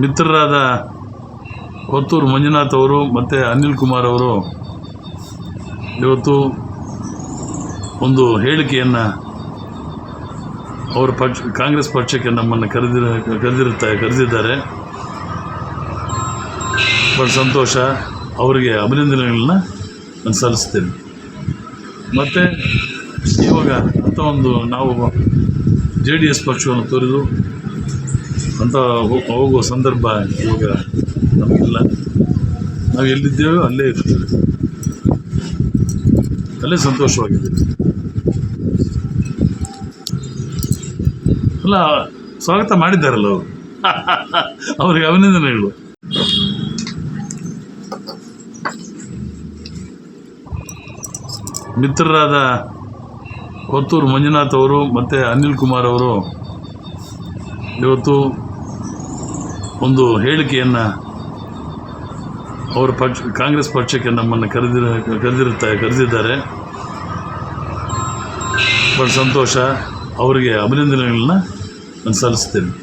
ಮಿತ್ರರಾದ ಕೊತ್ತೂರು ಮಂಜುನಾಥ್ ಅವರು ಮತ್ತು ಅನಿಲ್ ಕುಮಾರ್ ಅವರು ಇವತ್ತು ಒಂದು ಹೇಳಿಕೆಯನ್ನು ಅವರ ಪಕ್ಷ, ಕಾಂಗ್ರೆಸ್ ಪಕ್ಷಕ್ಕೆ ನಮ್ಮನ್ನು ಕರೆದಿರ ಕರೆದಿರುತ್ತಾರೆ ಕರೆದಿದ್ದಾರೆ. ಬಹಳ ಸಂತೋಷ. ಅವರಿಗೆ ಅಭಿನಂದನೆಗಳನ್ನ ನಾನು ಸಲ್ಲಿಸ್ತೇನೆ. ಮತ್ತು ಇವಾಗ ಅಂತ ಒಂದು ನಾವು ಜೆ ಡಿ ಎಸ್ ಪಕ್ಷವನ್ನು ತೊರೆದು ಅಂತ ಹೋಗುವ ಸಂದರ್ಭ ಇವಾಗ ನಮಗಿಲ್ಲ. ನಾವು ಎಲ್ಲಿದ್ದೇವೆ ಅಲ್ಲೇ ಇರ್ತೇವೆ. ಅಲ್ಲೇ ಸಂತೋಷವಾಗಿದ್ದೇವೆ. ಅಲ್ಲ, ಸ್ವಾಗತ ಮಾಡಿದ್ದಾರಲ್ಲ ಅವರು? ಅವರಿಗೆ ಹೇಳುವ. ಮಿತ್ರರಾದ ಕೊತ್ತೂರು ಮಂಜುನಾಥ್ ಅವರು ಮತ್ತು ಅನಿಲ್ ಕುಮಾರ್ ಅವರು ಇವತ್ತು ಒಂದು ಹೇಳಿಕೆಯನ್ನು ಅವರ ಪಕ್ಷ, ಕಾಂಗ್ರೆಸ್ ಪಕ್ಷಕ್ಕೆ ನಮ್ಮನ್ನು ಕರೆದಿರ ಕರೆದಿರುತ್ತಾರೆ ಕರೆದಿದ್ದಾರೆ. ಬಹಳ ಸಂತೋಷ. ಅವರಿಗೆ ಅಭಿನಂದನೆಗಳನ್ನ ನಾನು ಸಲ್ಲಿಸ್ತೇನೆ.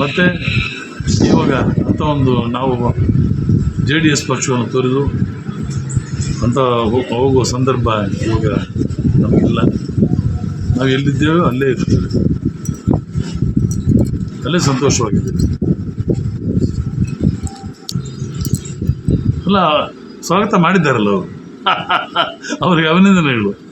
ಮತ್ತು ಇವಾಗ ಅಂಥ ಒಂದು ನಾವು ಜೆ ಡಿ ಎಸ್ ಪಕ್ಷವನ್ನು ತೊರೆದು ಅಂತ ಹೋಗುವ ಸಂದರ್ಭ ಇವಾಗ ನಮಗಿಲ್ಲ. ನಾವು ಎಲ್ಲಿದ್ದೇವೆ ಅಲ್ಲೇ ಇರ್ತೇವೆ. ಅಲ್ಲೇ ಸಂತೋಷವಾಗಿದ್ದೀನಿ ಅಲ್ಲ ಸ್ವಾಗತ ಮಾಡಿದ್ದಾರಲ್ಲ ಅವರು? ಅವರಿಗೆ ಅಭಿನಂದನೆಗಳು.